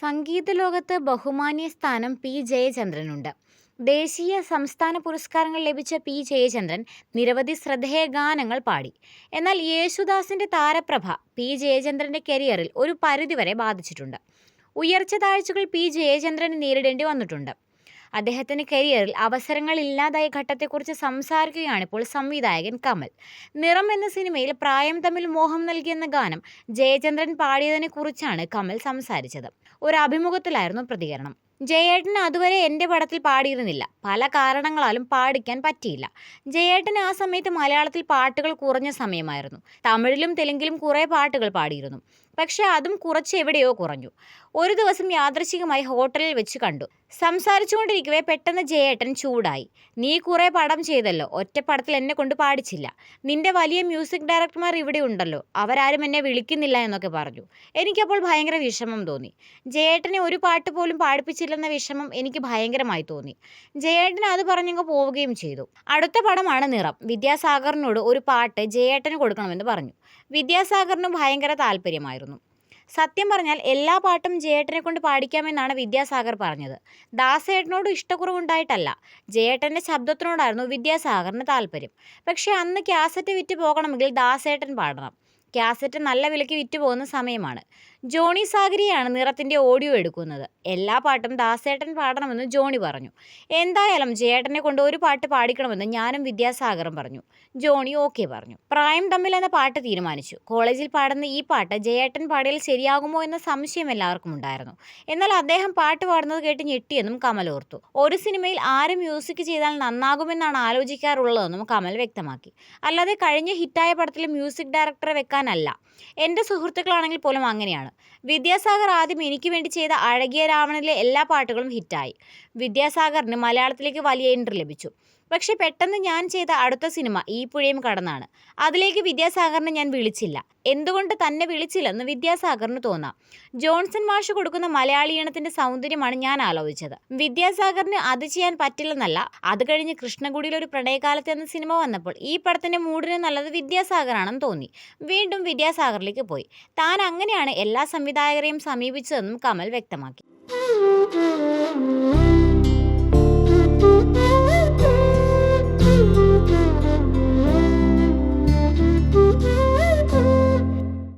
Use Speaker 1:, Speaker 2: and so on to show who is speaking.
Speaker 1: സംഗീത ലോകത്ത് ബഹുമാന്യ സ്ഥാനം പി ജയചന്ദ്രനുണ്ട്. ദേശീയ, സംസ്ഥാന പുരസ്കാരങ്ങൾ ലഭിച്ച പി ജയചന്ദ്രൻ നിരവധി ശ്രദ്ധേയ ഗാനങ്ങൾ പാടി. എന്നാൽ യേശുദാസിന്റെ താരപ്രഭ പി ജയചന്ദ്രന്റെ കരിയറിൽ ഒരു പരിധിവരെ ബാധിച്ചിട്ടുണ്ട്. ഉയർച്ച-താഴ്ചകൾ പി ജയചന്ദ്രന് നേരിടേണ്ടി വന്നിട്ടുണ്ട്. അദ്ദേഹത്തിന്റെ കരിയറിൽ അവസരങ്ങൾ ഇല്ലാതായ ഘട്ടത്തെക്കുറിച്ച് സംസാരിക്കുകയാണ് ഇപ്പോൾ സംവിധായകൻ കമൽ. 'നിറം' എന്ന സിനിമയിൽ പ്രായം തമ്മിൽ മോഹം നൽകിയെന്ന ഗാനം ജയചന്ദ്രൻ പാടിയതിനെക്കുറിച്ചാണ് കമൽ സംസാരിച്ചത്. ഒരു അഭിമുഖത്തിലായിരുന്നു പ്രതികരണം. ജയേട്ടൻ അതുവരെ എന്റെ പടത്തിൽ പാടിയിരുന്നില്ല. പല കാരണങ്ങളാലും പാടിക്കാൻ പറ്റിയില്ല. ജയേട്ടൻ ആ സമയത്ത് മലയാളത്തിൽ പാട്ടുകൾ കുറഞ്ഞ സമയമായിരുന്നു. തമിഴിലും തെലുങ്കിലും കുറേ പാട്ടുകൾ പാടിയിരുന്നു. പക്ഷേ അതും കുറച്ച് എവിടെയോ കുറഞ്ഞു. ഒരു ദിവസം യാദൃശികമായി ഹോട്ടലിൽ വെച്ച് കണ്ടു. സംസാരിച്ചുകൊണ്ടിരിക്കവെ പെട്ടെന്ന് ജയേട്ടൻ ചൂടായി. 'നീ കുറേ പടം ചെയ്തല്ലോ. ഒറ്റപ്പടത്തിൽ എന്നെക്കൊണ്ട് പാടിച്ചില്ല. നിന്റെ വലിയ മ്യൂസിക് ഡയറക്ടർമാർ ഇവിടെ ഉണ്ടല്ലോ അവരാരും എന്നെ വിളിക്കുന്നില്ല' എന്നൊക്കെ പറഞ്ഞു. എനിക്കപ്പോൾ ഭയങ്കര വിഷമം തോന്നി. ജയേട്ടനെ ഒരു പാട്ട് പോലും പാടിപ്പിച്ചില്ലെന്ന വിഷമം എനിക്ക് ഭയങ്കരമായി തോന്നി. ജയേട്ടൻ അത് പറഞ്ഞങ്ങ് പോവുകയും ചെയ്തു. അടുത്ത പടമാണ് 'നിറം'. വിദ്യാസാഗറിനോട് ഒരു പാട്ട് ജയേട്ടന് കൊടുക്കണമെന്ന് പറഞ്ഞു. വിദ്യാസാഗറിനും ഭയങ്കര താൽപര്യമായിരുന്നു. സത്യം പറഞ്ഞാൽ എല്ലാ പാട്ടും ജയേട്ടനെ കൊണ്ട് പാടിക്കാമെന്നാണ് വിദ്യാസാഗർ പറഞ്ഞത്. ദാസേട്ടനോട് ഇഷ്ടക്കുറവുണ്ടായിട്ടല്ല. ജയേട്ടന്റെ ശബ്ദത്തിനോടായിരുന്നു വിദ്യാസാഗറിന് താല്പര്യം പക്ഷേ അന്ന് കാസറ്റ് വിറ്റ് പോകണമെങ്കിൽ ദാസേട്ടൻ പാടണം. കാസറ്റ് നല്ല വിലയ്ക്ക് വിറ്റുപോകുന്ന സമയമാണ്. ജോണി സാഗരിയാണ് നിറത്തിന്റെ ഓഡിയോ എടുക്കുന്നത്. എല്ലാ പാട്ടും ദാസേട്ടൻ പാടണമെന്ന് ജോണി പറഞ്ഞു. എന്തായാലും ജേട്ടനെ കൊണ്ട് ഒരു പാട്ട് പാടിക്കണമെന്ന് ഞാനും വിദ്യാസാഗറും പറഞ്ഞു. ജോണി ഓക്കെ പറഞ്ഞു. 'പ്രായം തമ്മിൽ' എന്ന പാട്ട് തീരുമാനിച്ചു. കോളേജിൽ പാടുന്ന ഈ പാട്ട് ജേട്ടൻ പാടിയാൽ ശരിയാകുമോ എന്ന സംശയം എല്ലാവർക്കും ഉണ്ടായിരുന്നു എന്നാൽ അദ്ദേഹം പാട്ട് പാടുന്നത് കേട്ട് ഞെട്ടിയെന്നും കമൽ ഓർത്തു. ഒരു സിനിമയിൽ ആര് മ്യൂസിക് ചെയ്താൽ നന്നാകുമെന്നാണ് ആലോചിക്കാറുള്ളതെന്നും കമൽ വ്യക്തമാക്കി. അല്ലാതെ കഴിഞ്ഞ ഹിറ്റായ പടത്തിലെ മ്യൂസിക് ഡയറക്ടറെ വെക്കാനല്ല. എന്റെ സുഹൃത്തുക്കളാണെങ്കിൽ പോലും അങ്ങനെയാണ്. വിദ്യാസാഗർ ആദ്യം എനിക്ക് വേണ്ടി ചെയ്ത 'അഴകിയ രാവണനിലെ എല്ലാ പാട്ടുകളും ഹിറ്റായി. വിദ്യാസാഗറിന് മലയാളത്തിലേക്ക് വലിയ എൻട്രി ലഭിച്ചു. പക്ഷേ പെട്ടെന്ന് ഞാൻ ചെയ്ത അടുത്ത സിനിമ 'ഈ പുഴയും കടന്നാണ്'. അതിലേക്ക് വിദ്യാസാഗറിനെ ഞാൻ വിളിച്ചില്ല. എന്തുകൊണ്ട് തന്നെ വിളിച്ചില്ലെന്ന് വിദ്യാസാഗറിന് തോന്നാം. ജോൺസൺ മാഷ് കൊടുക്കുന്ന മലയാളി മലയാളീണത്തിന്റെ സൗന്ദര്യമാണ് ഞാൻ ആലോചിച്ചത്. വിദ്യാസാഗറിന് അത് ചെയ്യാൻ പറ്റില്ലെന്നല്ല. അത് കഴിഞ്ഞ് 'കൃഷ്ണകുടിയിൽ ഒരു പ്രണയകാലത്ത്' എന്ന സിനിമ വന്നപ്പോൾ ഈ പടത്തിന്റെ മൂഡിന് നല്ലത് വിദ്യാസാഗറാണെന്ന് തോന്നി. വീണ്ടും വിദ്യാസാഗറിലേക്ക് പോയി. താൻ അങ്ങനെയാണ് എല്ലാ സംവിധായകരെയും സമീപിച്ചതെന്നും കമൽ വ്യക്തമാക്കി.